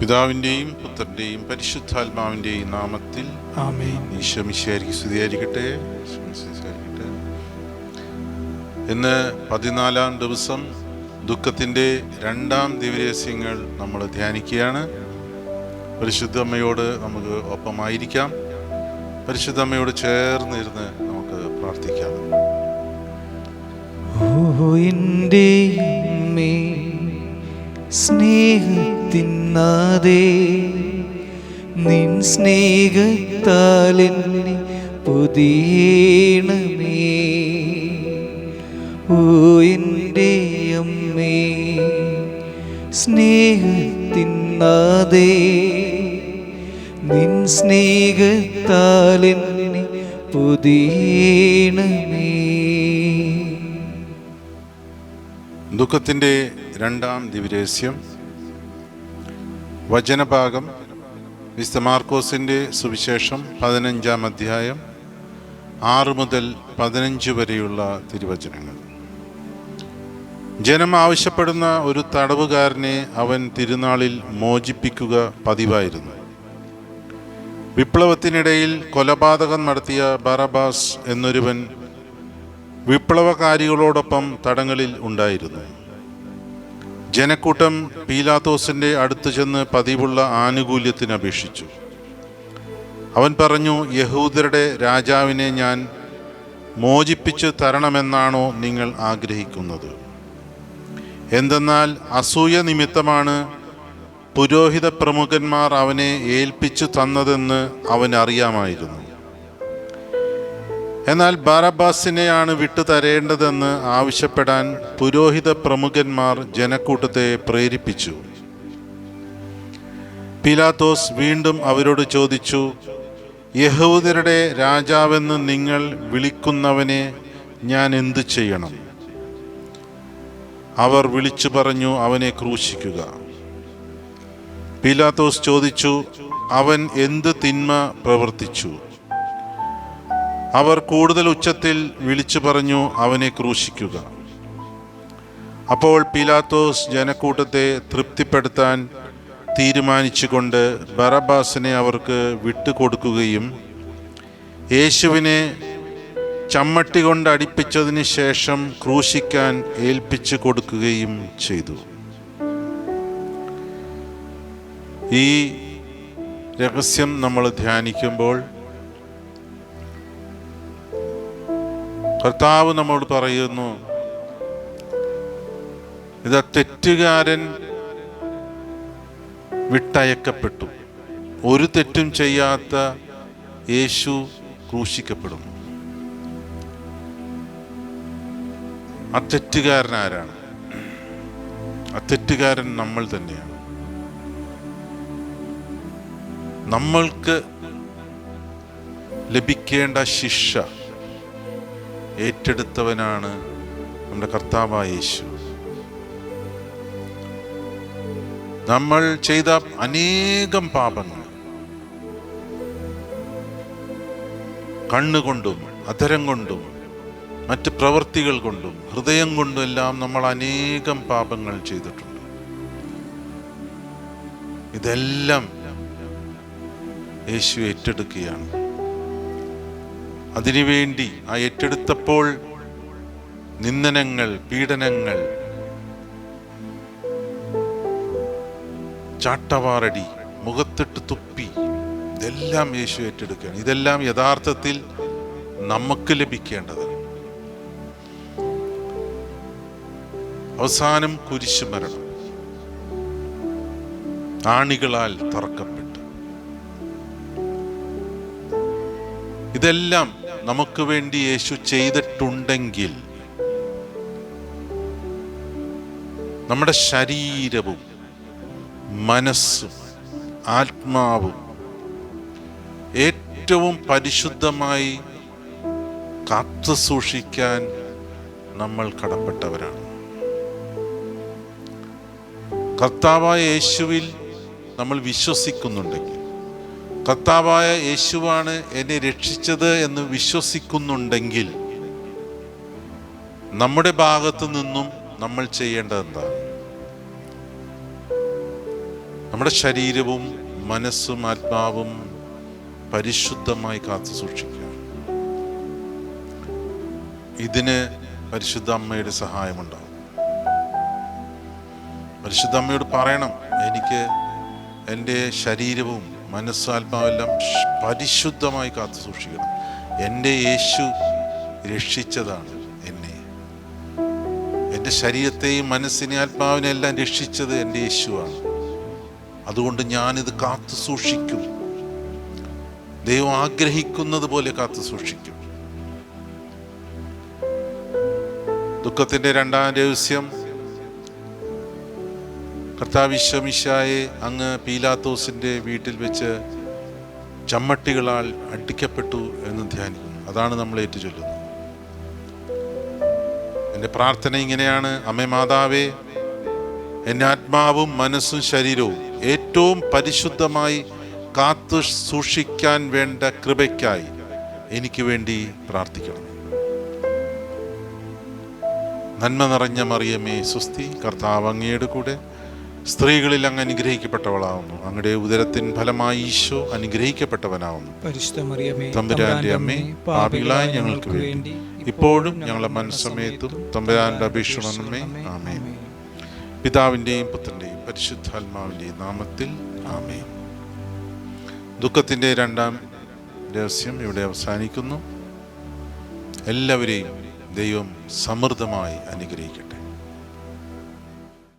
പിതാവിന്റെയും പുത്രന്റെയും പരിശുദ്ധാത്മാവിന്റെയും നാമത്തിൽ ആമേൻ. ഈശോമിശിയായിരിക്കും സ്തുതിയായിരിക്കട്ടെ. ഇന്ന് പതിനാലാം ദിവസം ദുഃഖത്തിന്റെ രണ്ടാം ദിവരസ്യങ്ങൾ നമ്മൾ ധ്യാനിക്കുകയാണ്. പരിശുദ്ധ അമ്മയോട് നമുക്ക് ഒപ്പമായിരിക്കാം. പരിശുദ്ധ അമ്മയോട് ചേർന്നിരുന്ന് നമുക്ക് പ്രാർത്ഥിക്കാം. ഓ എന്റെ അമ്മേ സ്നേഹത്തിനാദേ നിൻ സ്നേഹത്താൽ എന്നെ പുതിയണമേ. ഓ എന്റെ അമ്മേ സ്നേഹത്തിനാദേ നിൻ സ്നേഹത്താൽ എന്നെ പുതിയണമേ. ദുഃഖത്തിന്റെ രണ്ടാം ദിവരസ്യം വചനഭാഗം വിസ്ത മാർക്കോസിന്റെ സുവിശേഷം പതിനഞ്ചാം അധ്യായം ആറ് മുതൽ പതിനഞ്ച് വരെയുള്ള തിരുവചനങ്ങൾ. ജനം ആവശ്യപ്പെടുന്ന ഒരു തടവുകാരനെ അവൻ തിരുനാളിൽ മോചിപ്പിക്കുക പതിവായിരുന്നു. വിപ്ലവത്തിനിടയിൽ കൊലപാതകം നടത്തിയ ബറബാസ് എന്നൊരുവൻ വിപ്ലവകാരികളോടൊപ്പം തടങ്ങളിൽ ഉണ്ടായിരുന്നു. ജനക്കൂട്ടം പീലാത്തോസിന്റെ അടുത്ത് ചെന്ന് പതിവുള്ള ആനുകൂല്യത്തിന് അപേക്ഷിച്ചു. അവൻ പറഞ്ഞു യഹൂദരുടെ രാജാവിനെ ഞാൻ മോചിപ്പിച്ച് തരണമെന്നാണോ നിങ്ങൾ ആഗ്രഹിക്കുന്നത്? എന്തെന്നാൽ അസൂയ നിമിത്തമാണ് പുരോഹിത പ്രമുഖന്മാർ അവനെ ഏൽപ്പിച്ചു തന്നതെന്ന് അവനറിയാമായിരുന്നു. എന്നാൽ ബാറബാസിനെയാണ് വിട്ടു തരേണ്ടതെന്ന് ആവശ്യപ്പെടാൻ പുരോഹിത പ്രമുഖന്മാർ ജനക്കൂട്ടത്തെ പ്രേരിപ്പിച്ചു. പിലാത്തോസ് വീണ്ടും അവരോട് ചോദിച്ചു യഹൂദരുടെ രാജാവെന്ന് നിങ്ങൾ വിളിക്കുന്നവനെ ഞാൻ എന്തു ചെയ്യണം? അവർ വിളിച്ചു പറഞ്ഞു അവനെ ക്രൂശിക്കുക. പിലാത്തോസ് ചോദിച്ചു അവൻ എന്ത് തിന്മ പ്രവർത്തിച്ചു? അവർ കൂടുതൽ ഉച്ചത്തിൽ വിളിച്ചു പറഞ്ഞു അവനെ ക്രൂശിക്കുക. അപ്പോൾ പീലാത്തോസ് ജനക്കൂട്ടത്തെ തൃപ്തിപ്പെടുത്താൻ തീരുമാനിച്ചുകൊണ്ട് ബറബാസിനെ അവർക്ക് വിട്ടുകൊടുക്കുകയും യേശുവിനെ ചമ്മട്ടി കൊണ്ട് അടിപ്പിച്ചതിന് ശേഷം ക്രൂശിക്കാൻ ഏൽപ്പിച്ചു കൊടുക്കുകയും ചെയ്തു. ഈ രഹസ്യം നമ്മൾ ധ്യാനിക്കുമ്പോൾ കർത്താവ് നമ്മോട് പറയുന്നു ഇത് തെറ്റുകാരൻ വിട്ടയക്കപ്പെട്ടു. ഒരു തെറ്റും ചെയ്യാത്ത യേശു ക്രൂശിക്കപ്പെടുന്നു. ആ തെറ്റുകാരൻ ആരാണ്? ആ തെറ്റുകാരൻ നമ്മൾ തന്നെയാണ്. നമ്മൾക്ക് ലഭിക്കേണ്ട ശിക്ഷ ഏറ്റെടുത്തവനാണ് നമ്മുടെ കർത്താവായ യേശു. നമ്മൾ ചെയ്ത അനേകം പാപങ്ങൾ കണ്ണുകൊണ്ടും അധരം കൊണ്ടും മറ്റ് പ്രവൃത്തികൾ കൊണ്ടും ഹൃദയം കൊണ്ടും എല്ലാം നമ്മൾ അനേകം പാപങ്ങൾ ചെയ്തിട്ടുണ്ട്. ഇതെല്ലാം യേശു ഏറ്റെടുക്കുകയാണ്. അതിനുവേണ്ടി ആ ഏറ്റെടുത്തപ്പോൾ നിന്ദനങ്ങൾ പീഡനങ്ങൾ ചാട്ടവാറടി മുഖത്തിട്ട് തുപ്പി ഇതെല്ലാം യേശു ഏറ്റെടുക്കുകയാണ്. ഇതെല്ലാം യഥാർത്ഥത്തിൽ നമുക്ക് ലഭിക്കേണ്ടതാണ് അവസാനം കുരിശു മരണം. ആണികളാൽ തറക്കപ്പെട്ടു. ഇതെല്ലാം നമുക്ക് വേണ്ടി യേശു ചെയ്തിട്ടുണ്ടെങ്കിൽ നമ്മുടെ ശരീരവും മനസ്സും ആത്മാവും ഏറ്റവും പരിശുദ്ധമായി കാത്തു സൂക്ഷിക്കാൻ നമ്മൾ കടപ്പെട്ടവരാണ്. കർത്താവായ യേശുവിൽ നമ്മൾ വിശ്വസിക്കുന്നുണ്ടെങ്കിൽ കർത്താവായ യേശുവാണ് എന്നെ രക്ഷിച്ചത് എന്ന് വിശ്വസിക്കുന്നുണ്ടെങ്കിൽ നമ്മുടെ ഭാഗത്തു നിന്നും നമ്മൾ ചെയ്യേണ്ടത് എന്താ? നമ്മുടെ ശരീരവും മനസ്സും ആത്മാവും പരിശുദ്ധമായി കാത്തു സൂക്ഷിക്കുക. ഇതിന് പരിശുദ്ധ അമ്മയുടെ സഹായമുണ്ടാവും. പരിശുദ്ധ അമ്മയോട് പറയണം എനിക്ക് എന്റെ ശരീരവും മനസ്സും ആത്മാവെല്ലാം പരിശുദ്ധമായി കാത്തു സൂക്ഷിക്കണം. എന്റെ യേശു രക്ഷിച്ചതാണ് എന്നെ. എന്റെ ശരീരത്തെയും മനസ്സിനെ ആത്മാവിനെ എല്ലാം രക്ഷിച്ചത് എന്റെ യേശുവാണ്. അതുകൊണ്ട് ഞാനിത് കാത്തു സൂക്ഷിക്കും. ദൈവം ആഗ്രഹിക്കുന്നത് പോലെ കാത്തു സൂക്ഷിക്കും. ദുഃഖത്തിന്റെ രണ്ടാം രഹസ്യം കർത്താവിശ്വമിശായെ അങ്ങ് പീലാത്തോസിന്റെ വീട്ടിൽ വെച്ച് ചമ്മട്ടികളാൽ അടിക്കപ്പെട്ടു എന്ന് ധ്യാനിക്കുന്നു. അതാണ് നമ്മൾ ഏറ്റുചൊല്ലുന്നത്. എന്റെ പ്രാർത്ഥന ഇങ്ങനെയാണ്. അമ്മേ മാതാവേ എന്റെ ആത്മാവും മനസ്സും ശരീരവും ഏറ്റവും പരിശുദ്ധമായി കാത്തു സൂക്ഷിക്കാൻ വേണ്ട കൃപയ്ക്കായി എനിക്ക് വേണ്ടി പ്രാർത്ഥിക്കണം. നന്മ നിറഞ്ഞ മറിയമേ സുസ്തി കർത്താവ് അങ്ങയുടെ കൂടെ സ്ത്രീകളിൽ അങ്ങ് അനുഗ്രഹിക്കപ്പെട്ടവളാവുന്നു. അങ്ങയുടെ ഉദരത്തിൻ ഫലമായി ഈശോ അനുഗ്രഹിക്കപ്പെട്ടവനാവുന്നു. തമ്പുരാന്റെ അമ്മേ പാപികളായ ഞങ്ങൾക്ക് വേണ്ടി. ഇപ്പോഴും ഞങ്ങളുടെ മനസ്സമയത്തും തമ്പുരാന്റെ അപേക്ഷണമേ ആമേ പിതാവിന്റെയും പുത്രന്റെയും പരിശുദ്ധാത്മാവിന്റെയും നാമത്തിൽ ആമേ ദുഃഖത്തിന്റെ രണ്ടാം രഹസ്യം ഇവിടെ അവസാനിക്കുന്നു. എല്ലാവരെയും ദൈവം സമൃദ്ധമായി അനുഗ്രഹിക്കട്ടെ.